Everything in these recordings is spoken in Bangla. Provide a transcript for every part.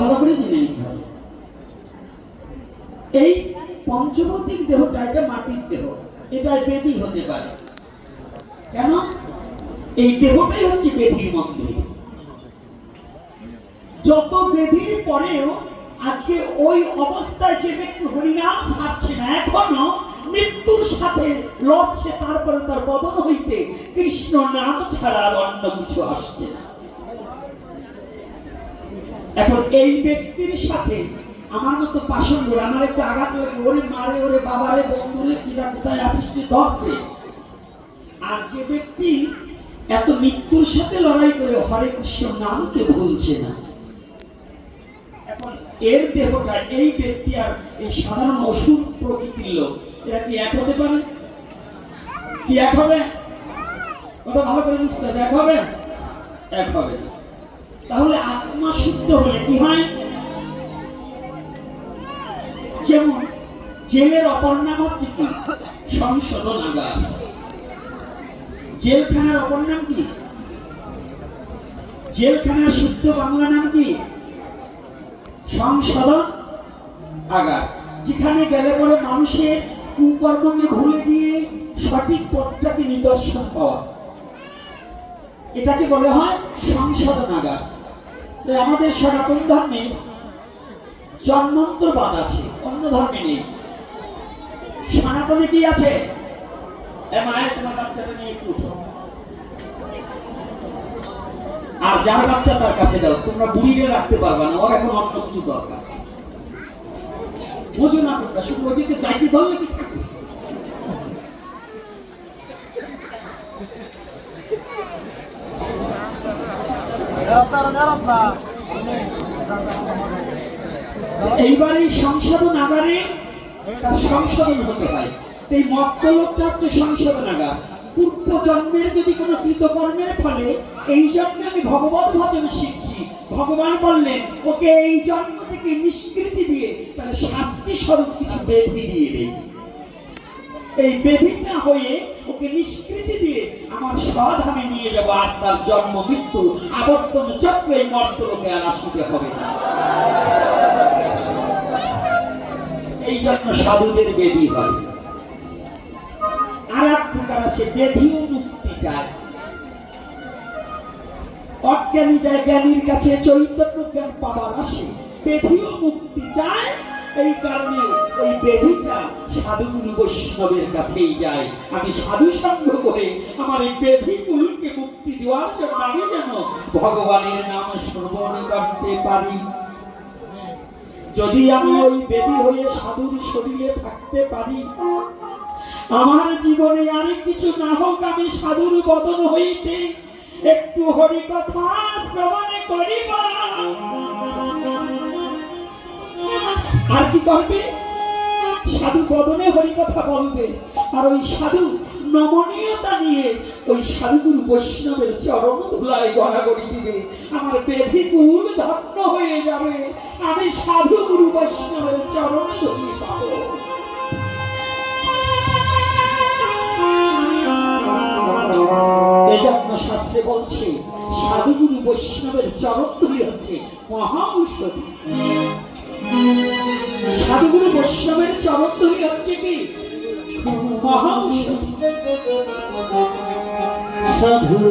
ভালো করে জেনে এই পঞ্চভৌতিক দেহটা এটা মাটির দেহ। এটা বেদি হতে পারে। কেন? এই দেহটাই হচ্ছে বেধির মন্দির। যত বেধির পরেও আজকে ওই অবস্থায় যে ব্যক্তি হরিনাম ছাড়ছে না, এখনও মৃত্যুর সাথে লড়ছে, তারপরে তার বদন হইতে কৃষ্ণ নাম ছাড়া আর অন্য কিছু আসছে না। এখন এই ব্যক্তির সাথে আমার মতো পাষণ্ড আমার একটু আঘাত লাগে, ওরে মারে, ওরে বাবারে, বন্ধুরে কিনা কোথায় আসিস তুই ধরতে আর যে ব্যক্তি এত মৃত্যুর সাথে লড়াই করে হরে কৃষ্ণ নামকে ভুলছে না এখন এর দেহটা এই ব্যক্তি আর এই সাধারণ অসুর প্রকৃতির লোক। এরা কি এক হতে পারে? কি এক হবে? কথা ভালো করে বুঝতে হবে, এক হবে? এক হবে। তাহলে আত্মা শুদ্ধ হলে কি হয়? যেমন জেলের অপর নাম হচ্ছে কি? সংশোধনাগার। জেলখানার অপর নাম কি? জেলখানার শুদ্ধ বাংলা নাম কি? সংশোধন আগার। যেখানে গেলে পরে মানুষের কুকর্মকে ভুলে দিয়ে সঠিক পথটাকে নিদর্শন পাওয়া। এটাকে বলা হয় সংশোধনাগার তাই আমাদের সনাতন ধর্মে জন্মান্তরবাদ আছে, অন্য ধর্মে নেই। সনাতনে কি আছে? এ মায়ের তোমার বাচ্চাটা নিয়ে একটু উঠো। আর যার বাচ্চা তার কাছে দাও তোমরা বুড়িরে রাখতে পারবে না, ওর এখন অন্য কিছু দরকার। বোঝো না তোমরা, শুধু ওইদিকে চাইতে ধরলে কি থাকবে এইবার সংশোধন আগারে তার সংশোধন হতে হয়। এই মত্তলোকটা হচ্ছে সংশোধনাগার। পূর্ব জন্মের যদি কোনো কৃতকর্মের ফলে এই জন্মে আমি ভগবত ভজন শিখছি, ভগবান বললেন, ওকে এই জন্ম থেকে নিষ্কৃতি দিয়ে তাহলে শাস্তি স্বরূপ কিছু বেধি দিয়ে দেয় এই বেধিটা হয়ে ওকে নিষ্কৃতি দিয়ে আমার স্বধামে নিয়ে যাব আর তার জন্ম, মৃত্যু, আবর্তন চক্রে মর্তলোকে আর আসতে হবে না। এই জন্য সাধুদের বেদি হয়। আছে বেধিও মুক্তি চায়। অজ্ঞানী যায় জ্ঞানীর কাছে চৈতন্য জ্ঞান পাবার আসে, বেধিও মুক্তি চায়। এই কারণে ওই বেধিটা সাধুগুরু বৈষ্ণবের কাছেই যায়। আমি সাধু সঙ্গ করে আমার এই বেধি কুলকে মুক্তি দেওয়ার জন্য আমি যেন ভগবানের নাম শ্রবণ করতে পারি। যদি আমি ওই বেদি হয়ে সাধুর শরীরে থাকতে পারি আমার জীবনে আর কিছু না হোক, আমি সাধুর বদন হইতে একটু হরি কথা শ্রবণ করিব। আর কি করবে? সাধু বদনে হরি কথা বলবে। আর ওই সাধু নমনীয়তা নিয়ে ওই সাধুগুরু বৈষ্ণবের চরণ ধুলায় গড়াগড়ি দিবে। আমার বেধি কুল ধন্য হয়ে যাবে। আমি সাধুগুরু বৈষ্ণবের চরণ ধুলিয়ে পাবো। এজন্য শাস্ত্রে বলছে, সাধুগুরু বৈষ্ণবের হচ্ছে মহা ঔষধি সাধুগুরু বৈষ্ণবের হচ্ছে কি? মহা ঔষধি সাধু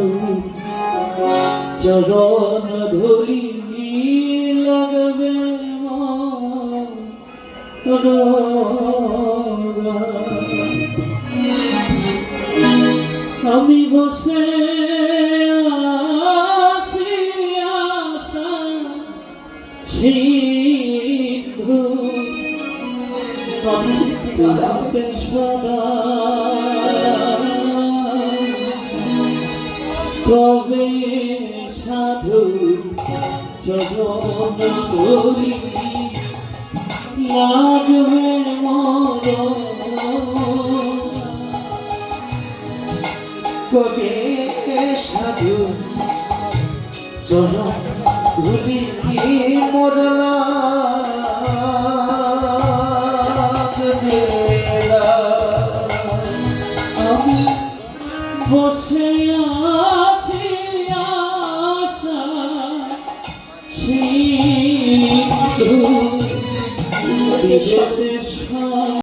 চরণ ধরি লাগবে আমি বসে আছি আশা সিন্ধু। কবে সাধু চরণ ধরি লাগবে মর কবে সাধু। চলো ঘুরি মরলা আমি বসে আছি আশা সিন্ধু